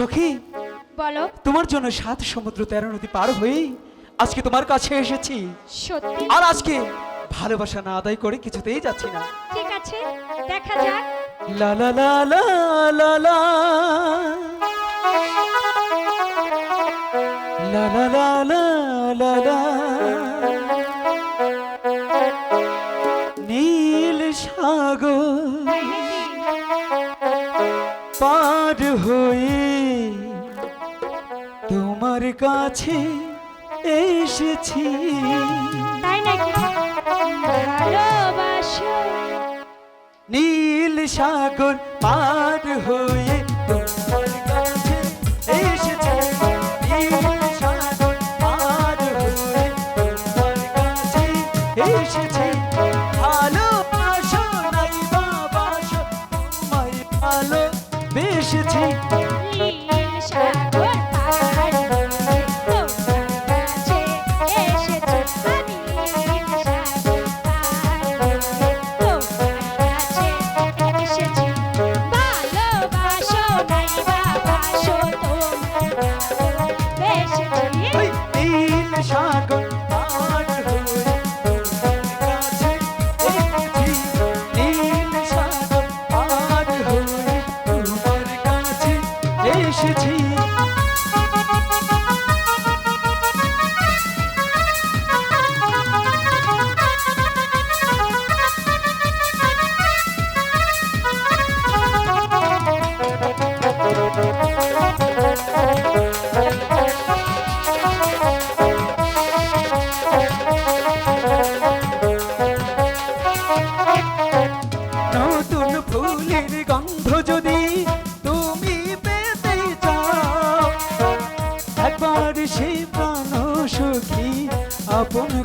সখী বলো। তোমার জন্য সাত সমুদ্র তেরো নদী পার হয়েই আজকে তোমার কাছে এসেছি। সত্যি? আর আজকে ভালোবাসা না আদায় করে কিছুতেই যাচ্ছি না। ঠিক আছে দেখা যাক। লা লা লা লা লা লা। লা লা লা লা লা লা। নীল সাগর পার হয়ে তোমার কাছে এসেছি। নীল সাগর পার হয়ে tea.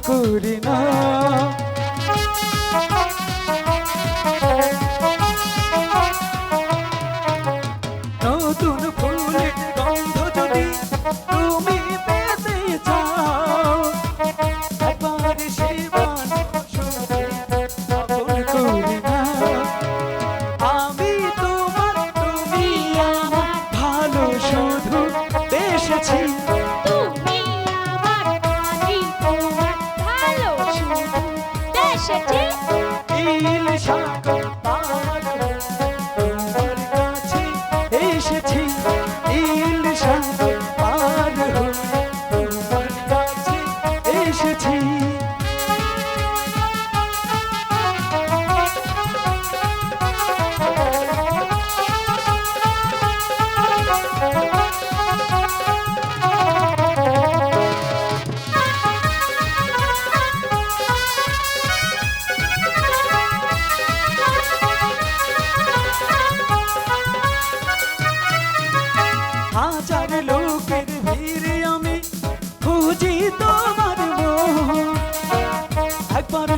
করি না। এসেছে ইলিশ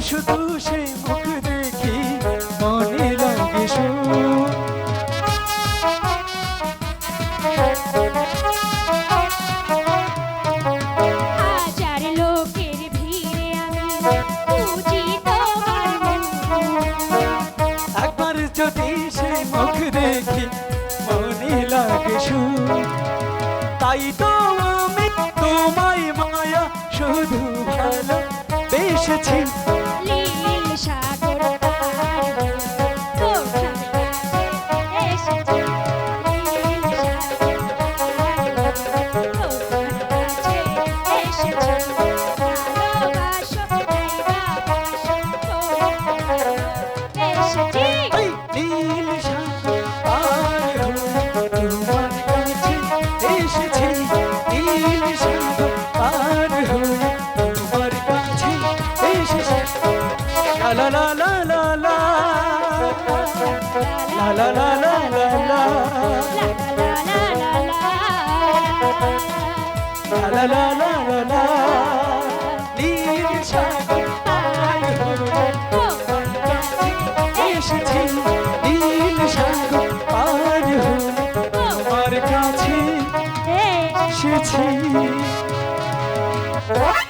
শুধু সেই মুখ দেখি মনে লাগে হাজার লোকের ভিড়ে আমি একবার যদি সেই মুখ দেখি তাই তো আমি তোমায় মায়া শুধু ভালো বেসেছি la la la la la la la la la la la la la la এসেছি নীল সাগর